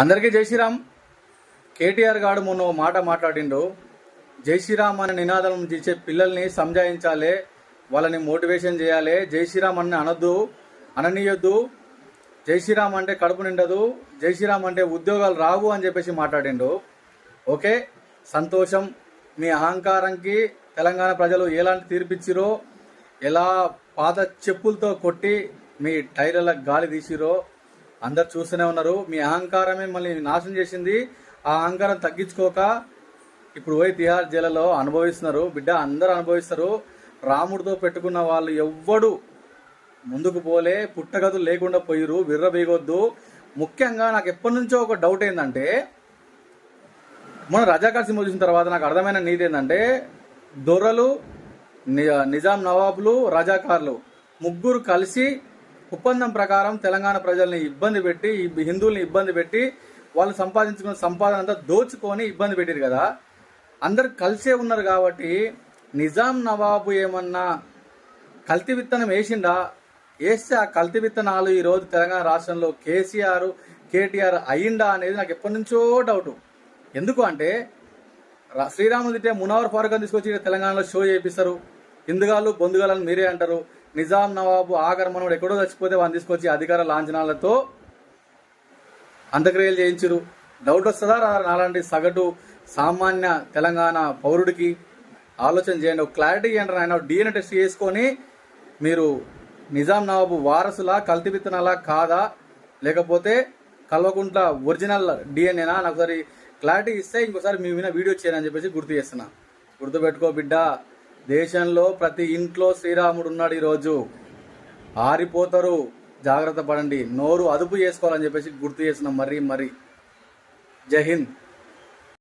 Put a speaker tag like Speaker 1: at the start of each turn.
Speaker 1: అందరికీ జై శ్రీరామ్. కేటీఆర్ గారు మొన్న ఓ మాట మాట్లాడిండు. జై శ్రీరామ్ అనే నినాదం చేసే పిల్లల్ని సంజాయించాలి వాళ్ళని మోటివేషన్ చేయాలి. జై శ్రీరామ్ అని అనొద్దు అననీయొద్దు. జై శ్రీరామ్ అంటే కడుపు నిండదు జై శ్రీరామ్ అంటే ఉద్యోగాలు రావు అని చెప్పేసి మాట్లాడిండు. ఓకే? సంతోషం. మీ అహంకారంకి తెలంగాణ ప్రజలు ఎలాంటి తీర్పిచ్చిరో ఎలా పాత చెప్పులతో కొట్టి మీ టైర్ల గాలి తీసిరో అందరు చూస్తూనే ఉన్నారు. మీ అహంకారమే మళ్ళీ నాశనం చేసింది. ఆ అహంకారం తగ్గించుకోక ఇప్పుడు పోయి తిహార్ జైలులో అనుభవిస్తున్నారు. బిడ్డ అందరూ అనుభవిస్తారు. రాముడితో పెట్టుకున్న వాళ్ళు ఎవ్వడు ముందుకు పోలే పుట్టగతులు లేకుండా పోయిరు విర్రబీగొద్దు ముఖ్యంగా నాకు ఎప్పటి నుంచో ఒక డౌట్ ఏంటంటే మన రజాకార్ సినిమా చూసిన తర్వాత నాకు అర్థమైన నీతి ఏంటంటే దొరలు నిజాం నవాబులు రజాకార్లు ముగ్గురు కలిసి ఒప్పందం ప్రకారం తెలంగాణ ప్రజల్ని ఇబ్బంది పెట్టి హిందువుల్ని ఇబ్బంది పెట్టి వాళ్ళు సంపాదించుకున్న సంపాదన అంతా దోచుకొని ఇబ్బంది పెట్టారు కదా. అందరు కలిసే ఉన్నారు కాబట్టి నిజాం నవాబు ఏమన్నా కల్తీ విత్తనం వేసిండా? వేస్తే ఆ కల్తీ విత్తనాలు ఈరోజు తెలంగాణ రాష్ట్రంలో కేసీఆర్ కేటీఆర్ అయ్యిండా అనేది నాకు ఎప్పటి నుంచో డౌట్. ఎందుకు అంటే శ్రీరాములు తిట్టే మునవర్ ఫారూక్ తీసుకొచ్చి తెలంగాణలో షో చేపిస్తారు. హిందుగాళ్ళు బొందుగాలని మీరే అంటారు. నిజాం నవాబు ఆగర్మనుడు ఎక్కడో చచ్చిపోతే వాళ్ళని తీసుకొచ్చి అధికార లాంఛనాలతో అంత్యక్రియలు చేయించరు. డౌట్ వస్తుందా? రాదా నాలాంటి సగటు సామాన్య తెలంగాణ పౌరుడికి ఆలోచన చేయండి. ఒక క్లారిటీ ఇవ్వండి ఆయన డిఎన్ఏ టెస్ట్ చేసుకొని మీరు నిజాం నవాబు వారసులా కల్తీ విత్తనాలా కాదా? లేకపోతే కల్వకుంట్ల ఒరిజినల్ డిఎన్ఏనా నాకు ఒకసారి క్లారిటీ ఇస్తే ఇంకోసారి మీ మీద వీడియో చేయనని చెప్పేసి గుర్తు చేస్తున్నా. గుర్తుపెట్టుకో బిడ్డ. దేశంలో ప్రతి ఇంట్లో శ్రీరాముడు ఉన్నాడు ఈరోజు. ఆరిపోతారు. జాగ్రత్త పడండి. నోరు అదుపు చేసుకోవాలని చెప్పేసి గుర్తు చేసిన మరీ మరీ. జై హింద్.